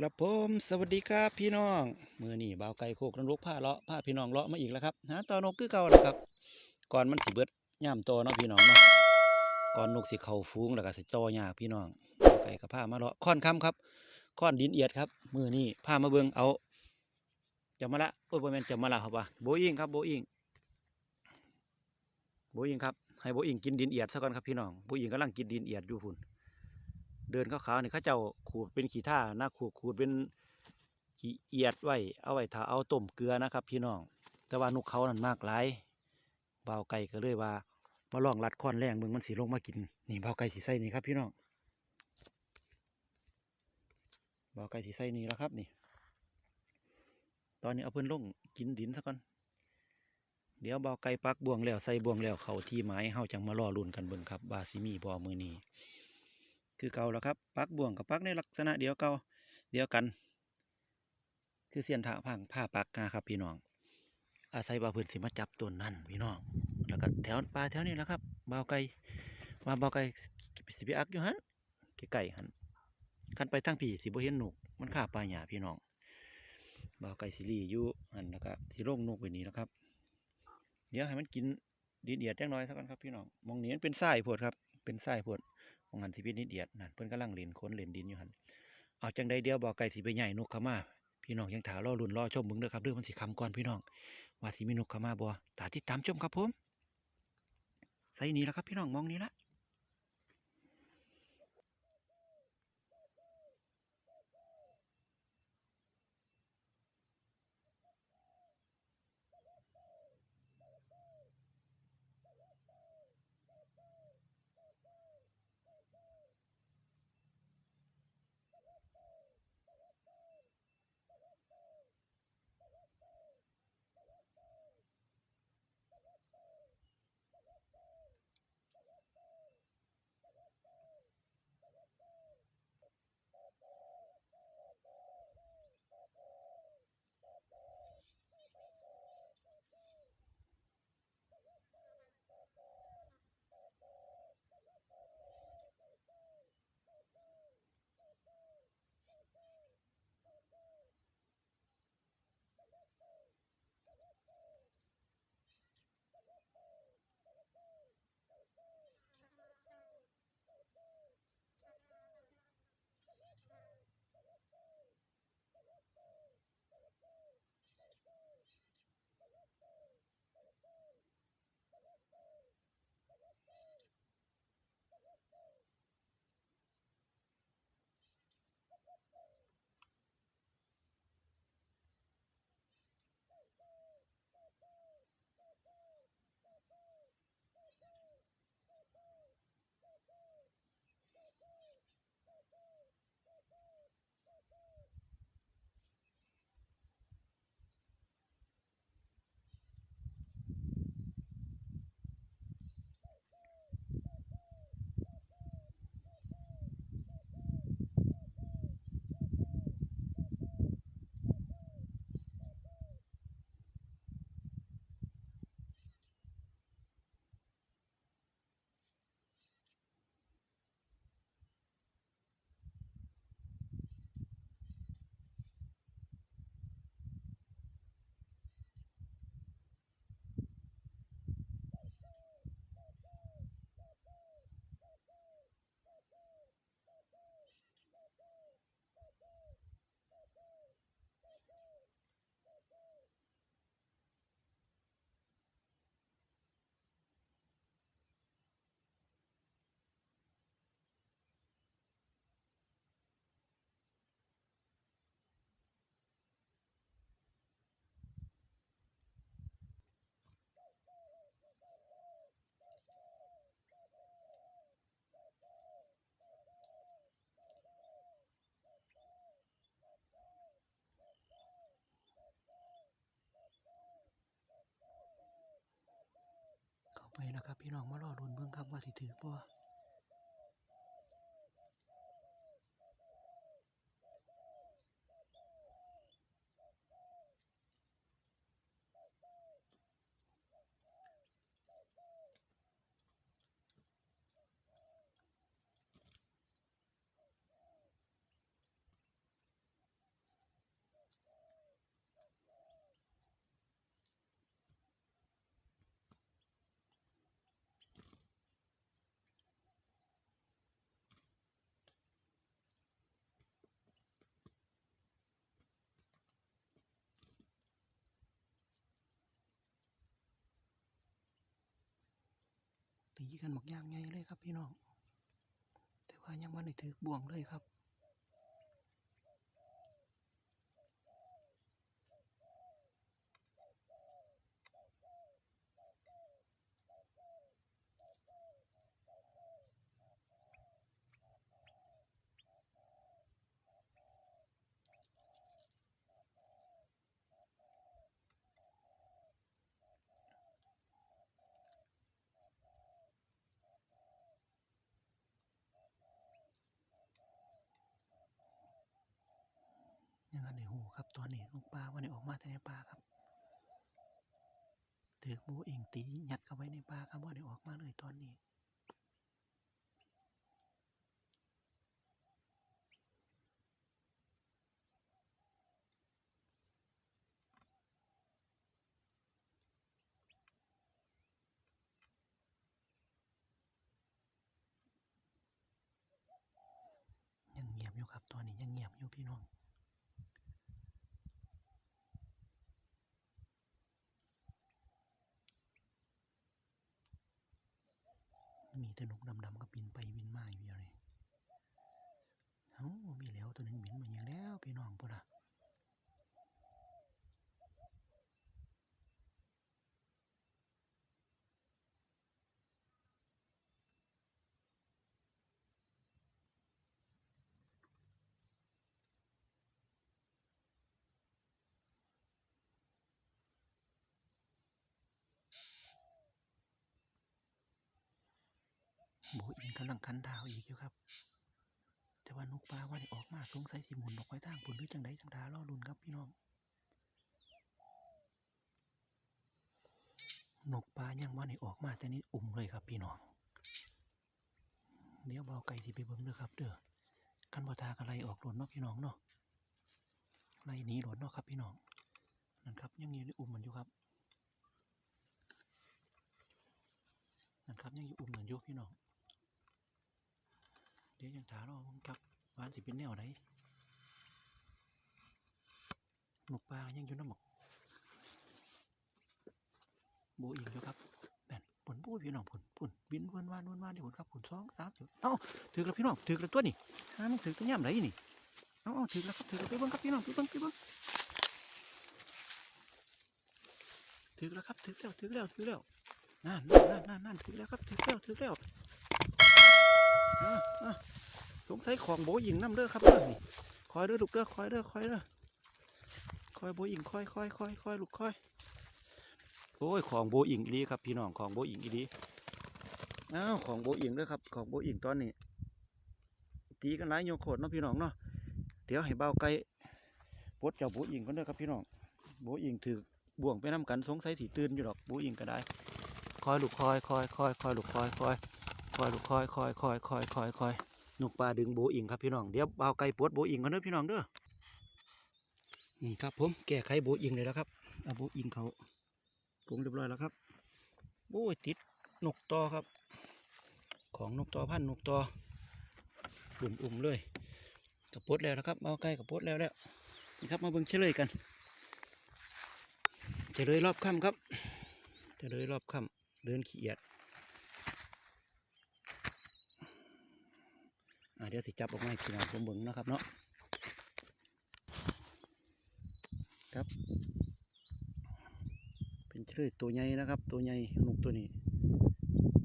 ครับผมสวัสดีครับพี่น้องมือนี่บ่าวไก่โคกนรกผ้าเลาะผ้าพี่น้องเลาะมาอีกแล้วครับหาตอนกคือเก่าแล้วครับ ก่อนมันสิเบิดย่ามโตเนาะพี่น้องเนาะก่อนนกสิเข้าฟูงแล้วก็สิจอยากพี่น้องบ่าวไก่กับผ้ามาเลาะค่อนคำครับค่อนดินเอียดครับมือนี่ผ้ามาเบิ่งเอาจะมาละโอ้ยบ่แมนจะมาละครับว่าโบอิงครับโบอิงโบอิงครับให้โบอิงกินดินเอียดซะก่อนครับพี่น้องโบอิงกำลังกินดินเอียดอยู่พุ่น เดินขาวๆนี่เขาเจ้าขูดเป็นขี้ท่านะขูดขูดเป็นขี้เอียดไว้เอาไว้ถ้าเอาต้มเกลือนะครับ พี่น้อง แต่ว่านกเขานั่นมากหลายเบาไก่ก็เลยว่ามาลองรัดค้อนแรงเมึงมันสีลงมากินนี่เบาไก่สีใส่นี่ครับพี่น้องเบาไก่สีใส่นี่แล้วครับนี่ ตอนนี้เอาเพิ่นลงกินดินซะก่อนเดี๋ยวเบาไก่ปักบ่วงแล้วใส่บ่วงแล้วเขาที่ไม้เฮาจังมารอลุ่นกันเบิ่งครับบาซิมีบ่มือนี้ คือเก่าแล้วครับปักบ่วงกับปักในลักษณะเดียวเก่าเดียวกัน คือเสียนถาพังผ้าปักนะครับ พี่น้อง อาศัยบ่าวพื้นสิมาจับต้นนั่นพี่น้องแล้วก็แถวปลาแถวนี้แหล้วครับบ่าวไก่มาบ่าวไก่สิไปอักอยู่หันไก่หันคันไปทางผีสิบ่เห็นหนุกมันฆ่าปลาหยาพี่น้องบ่าวไก่สิรีอยู่หันแล้วก็สิโล่งนกไปนี้แล้วครับ เดี๋ยวให้มันกินดินเอียดจังน้อยสักกันครับพี่น้องมองนี้มันเป็นทรายโพดครับ เป็นทรายโพด ของหันสิพินิดเดียดนั่นเพิ่นกำลังเหรียญค้นเหรียญดินอยู่หันเอาจังใดเดียวบอกไก่สีไปใหญ่นกขามาพี่น้องยังถาล่อรุ่นรอชมมึงเด้อครับเรื่องมันสีคำก่อนพี่น้องว่าสีมีนกขามาบ่ตาที่ตามชมครับผมใส่นี้แล้วครับพี่น้องมองนี้ละ ครับพี่น้องมารอรุ่นเบิ่งครับว่าสิถือป่ะ กันหมกย่างไงเลยครับพี่น้อง แต่ว่ายังวันไหนถือบ่วงเลยครับ ในหูครับตอนนี้ลูกปลาวันนี้ออกมาแต่ในปลาครับถือหมูเองตียัดเข้าไว้ในปลาครับว่าได้ออกมาเลยตอนนี้ยังเงียบอยู่ครับตอนนี้ยังเงียบอยู่พี่น้อง มีแต่นกดำๆก็บินไปบินมาอยู่อย่างนี้เอ้ามีแล้วตัวหนึ่งบินมาอย่างแล้วพี่น้องปุ่นอะ โบอินกำลังคันดาวอีกอยู่ครับ แต่ว่านกปลาว่าได้ออกมาสงสัยสิหมุนออกไปทางปุ่นหรือจังใดจังทารอรุนครับพี่น้องนกปลายังว่าได้ออกมาแต่นี่อุ่มเลยครับพี่น้องเดี๋ยวเบาไก่ที่ไปเบิ้งเด้อครับ เด้อคันบ่ทากอะไรออกหลนเนาะพี่น้องเนาะไล่หนีหลนเนาะครับพี่น้องนั่นครับยังอยู่ในอุ่มมันอยู่ครับนั่นครับยังอยู่อุ่มเหมันอยู่พี่น้อง ดี๋ยวยังถารอผมครับวาอันสิเป็นแนวไหนนกปลายังอยู่น้ำหมกโบอีกอยู่ครับนั่นผลพูดพี่น้องผลปุ่นบินวนวานวนวานที่ผลครับผลสองสามเดี๋ยวเอ้าถือแล้วพี่น้องถือแล้วตัวนี่ฮามันถือตัวย่ำไหนนี่เอ้าเอาถือแล้วครับถือแล้วไปเบิ้งครับพี่น้องไปเบิ้งไปเบิ้งถือแล้วครับถือแล้วถือแล้วถือแล้วนั่นนั่นนั่นนั่นถือแล้วครับถือแล้วถือแล้ว สงสัยของโบหญิงน้ำเด้อครับเด้อนี่คอยเด้อลูกเด้อคอยเด้อคอยเด้อคอยโบหญิงคอยคอยคอยคอยลูกคอยโอ้ยของโบหญิงอีหลีครับพี่น้องของโบหญิงอีหลีอ้าวของโบหญิงเด้อครับของโบหญิงตอนนี้ตีกันหลายโยโคตรเนาะพี่น้องเนาะเดี๋ยวให้เบาไก่ปดเจ้าโบหญิงกันเด้อครับพี่น้องโบหญิงถือบ่วงไปน้ำกันสงสัยสีตื่นอยู่ดอกโบหญิงก็ได้ คอยลูกคอยคอยคอยคอยลูกคอยคอย คอยลูกคอยคอยคอยคอยคอยคอยนกปลาดึงโบอิงครับพี่น้องเดี๋ยวเบาไก่ปวดโบอิงกันเด้อพี่น้องเด้อนี่ครับผมแก้ไขโบอิงเลยแล้วครับเอาโบอิงเขาปรุงเรียบร้อยแล้วครับโอ้ยติดนกตอครับ ของนกตอพันนกตออุ่มอุ่มๆเลยกระปดแล้วนะครับเบาไก่กระปดแล้วแล้วนี่ครับมาเบิ่งเฉลยกันเฉลยรอบค่ำครับเฉลยรอบค่ำเดินขี้เอียด อ่า เดี๋ยวสิจับออกมาให้พี่น้องผมเบิ่งนะครับเนาะครับเป็นเฉลยตัวใหญ่นะครับ ตัวใหญ่นกตัวนี้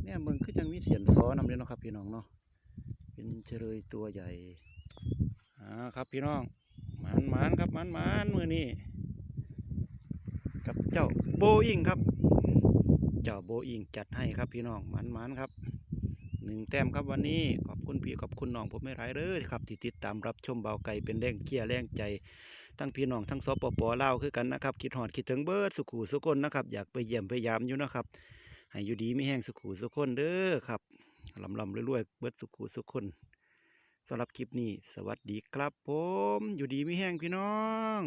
เนี่ยเบิ่งคือจังมีเสียนซ้อนำเลยนะครับพี่น้องเนาะเป็นเฉลยตัวใหญ่อ่าครับพี่น้องหมานหมานครับหมานหมานมือนี้กับเจ้าโบอิงครับ เจ้าโบอิงจัดให้ครับพี่น้องหมานหมานครับ หนึ่งแต้มครับวันนี้ขอบคุณพี่ขอบคุณน้องผมไม่ร้ายเลยครับที่ติดตามรับชมเบาไก่เป็นแรงเกียร์แรงใจ ทั้งพี่น้องทั้งสปปเล่าคือกันนะครับคิดหอดคิดถึงเบิร์ดสุขูสุคนนะครับอยากไปเยี่ยมไปยามอยู่นะครับให้อยู่ดีไม่แห้งสุขูสุคนเด้อครับลำลำรวยๆเบิร์ดสุขูสุคนสำหรับคลิปนี้ สวัสดีครับผม อยู่ดีไม่แห้งพี่น้อง